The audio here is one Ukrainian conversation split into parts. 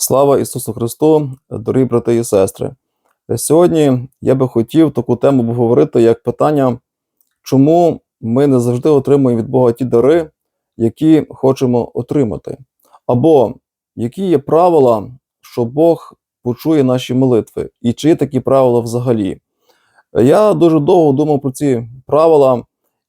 Слава Ісусу Христу, дорогі брати і сестри. Сьогодні я би хотів таку тему обговорити як питання, чому ми не завжди отримуємо від Бога ті дари, які хочемо отримати, або які є правила, що Бог почує наші молитви, і чи є такі правила взагалі. Я дуже довго думав про ці правила,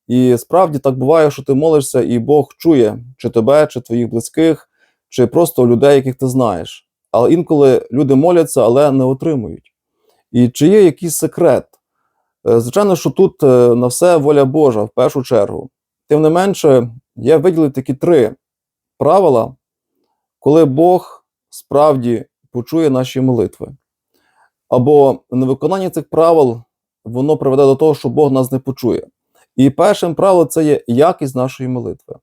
і справді так буває, що ти молишся, і Бог чує чи тебе, чи твоїх близьких, чи просто людей, яких ти знаєш. Але інколи люди моляться, але не отримують. І чи є якийсь секрет? Е, Звичайно, що тут е, на все воля Божа в першу чергу. Тим не менше, я виділив такі три правила, коли Бог справді почує наші молитви. Або невиконання цих правил воно приведе до того, що Бог нас не почує. І першим правилом це є якість нашої молитви.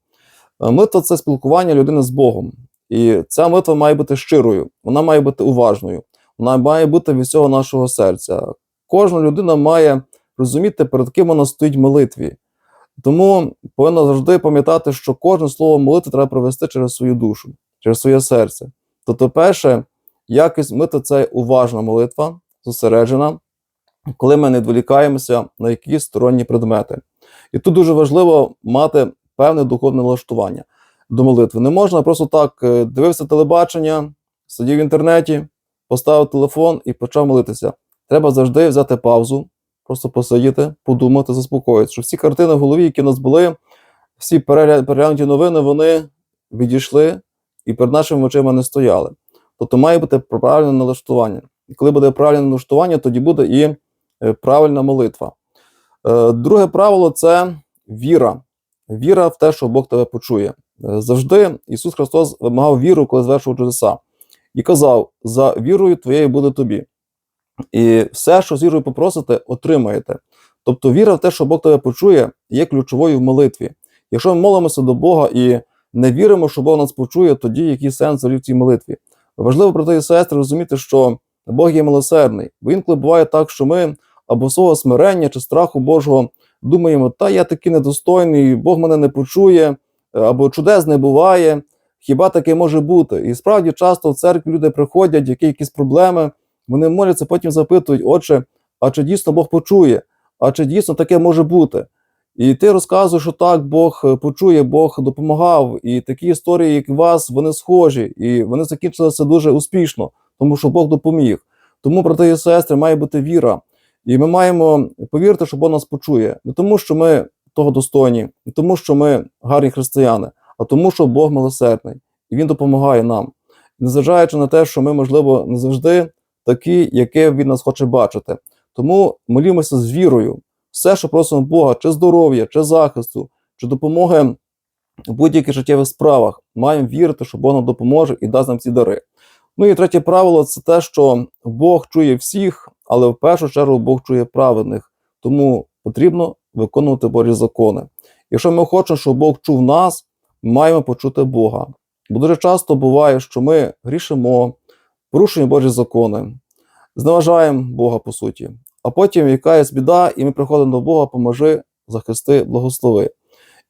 Е, Молитва – це спілкування людини з Богом. І ця молитва має бути щирою, вона має бути уважною, вона має бути від всього нашого серця. Кожна людина має розуміти, перед ким вона стоїть в молитві. Тому повинна завжди пам'ятати, що кожне слово молитви треба провести через свою душу, через своє серце. Тобто, перше, якість молитви – це уважна молитва, зосереджена, коли ми не відволікаємося на якісь сторонні предмети. І тут дуже важливо мати певне духовне налаштування до молитви. Не можна просто так е, дивився телебачення, сидів в інтернеті, поставив телефон і почав молитися. Треба завжди взяти паузу, просто посидіти, подумати, заспокоїтися. Що всі картини в голові, які в нас були, всі переглянуті новини, вони відійшли і перед нашими очима не стояли. Тобто має бути правильне налаштування. І коли буде правильне налаштування, тоді буде і е, правильна молитва. Е, Друге правило це віра. Віра в те, що Бог тебе почує. Е, Завжди Ісус Христос вимагав віру, коли звершував чудеса, і казав: за вірою твоєю буде тобі. І все, що з вірою попросите, отримаєте. Тобто віра в те, що Бог тебе почує, є ключовою в молитві. Якщо ми молимося до Бога і не віримо, що Бог нас почує, тоді який сенс в цій молитві? Важливо, брати і сестри, розуміти, що Бог є милосердний. Бо інколи буває так, що ми або свого смирення чи страху Божого думаємо, та я такий недостойний, Бог мене не почує, або чудес не буває. Хіба таке може бути? І справді часто в церкві люди приходять, які якісь проблеми, вони моляться, потім запитують, отче, а чи дійсно Бог почує? А чи дійсно таке може бути? І ти розказуєш, що так, Бог е, почує, Бог допомагав. І такі історії, як вас, вони схожі, і вони закінчилися дуже успішно, тому що Бог допоміг. Тому, брати і сестри, має бути віра. І ми маємо повірити, що Бог нас почує. Не тому, що ми того достойні, не тому, що ми гарні християни, а тому, що Бог милосердний, і Він допомагає нам. Незважаючи на те, що ми, можливо, не завжди такі, яке Він нас хоче бачити. Тому молімося з вірою. Все, що просимо Бога, чи здоров'я, чи захисту, чи допомоги в будь-яких життєвих справах, маємо вірити, що Бог нам допоможе і дасть нам ці дари. Ну і третє правило це те, що Бог чує всіх, але в першу чергу Бог чує праведних. Тому потрібно виконувати Божі закони. Якщо ми хочемо, щоб Бог чув нас, маємо почути Бога. Бо дуже часто буває, що ми грішимо, порушуємо Божі закони, зневажаємо Бога по суті. А потім якась біда, і ми приходимо до Бога, поможи, захисти, благослови.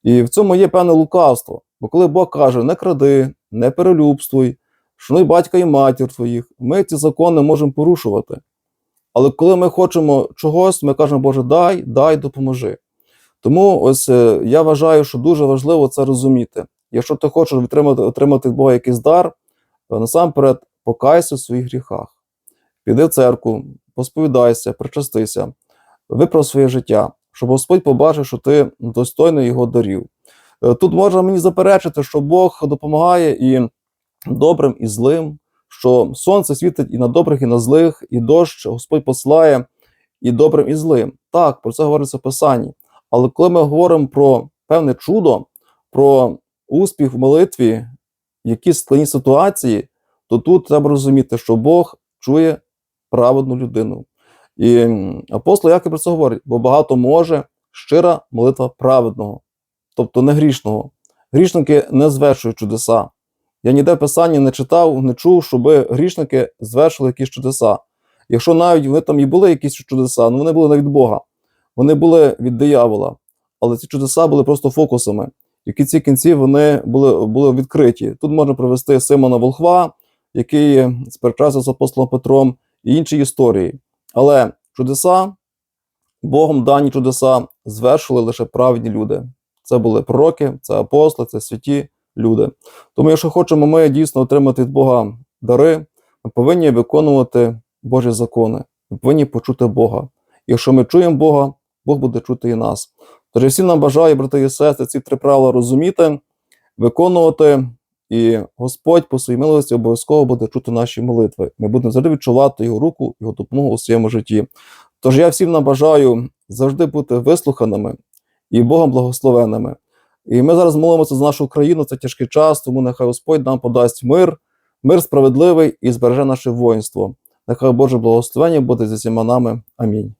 І в цьому є певне лукавство. Бо коли Бог каже, не кради, не перелюбствуй, шануй батька і матір твоїх, ми ці закони можемо порушувати. Але коли ми хочемо чогось, ми кажемо, Боже, дай, дай, допоможи. Тому ось е, я вважаю, що дуже важливо це розуміти. Якщо ти хочеш отримати, отримати Бога якийсь дар, е, насамперед покайся у своїх гріхах. Піди в церкву, посповідайся, причастися, виправ своє життя, щоб Господь побачив, що ти достойний його дарів. Е, Тут можна мені заперечити, що Бог допомагає і добрим, і злим, що сонце світить і на добрих, і на злих, і дощ Господь посилає і добрим, і злим. Так, про це говориться в Писанні. Але коли ми говоримо про певне чудо, про успіх в молитві, в якісь складні ситуації, то тут треба розуміти, що Бог чує праведну людину. І апостол Яків про це говорить, бо багато може щира молитва праведного, тобто не грішного. Грішники не звершують чудеса. Я ніде в Писанні не читав, не чув, щоб грішники звершили якісь чудеса. Якщо навіть вони там і були якісь чудеса, ну вони були не від Бога, вони були від диявола. Але ці чудеса були просто фокусами. В кінці кінців вони були, були відкриті. Тут можна привести Симона Волхва, який сперечався з апостолом Петром, і інші історії. Але чудеса, Богом дані чудеса звершили лише праведні люди. Це були пророки, це апостоли, це святі люди. Тому, якщо хочемо ми дійсно отримати від Бога дари, ми повинні виконувати Божі закони. Ми повинні почути Бога. Якщо ми чуємо Бога, Бог буде чути і нас. Тож я всім нам бажаю, брати і сестри, ці три правила розуміти, виконувати, і Господь по своїй милості обов'язково буде чути наші молитви. Ми будемо завжди відчувати Його руку, Його допомогу у своєму житті. Тож я всім нам бажаю завжди бути вислуханими і Богом благословенними. І ми зараз молимося за нашу країну, це тяжкий час, тому нехай Господь нам подасть мир, мир справедливий і збереже наше воїнство. Нехай Боже благословення буде зі всіма нами. Амінь.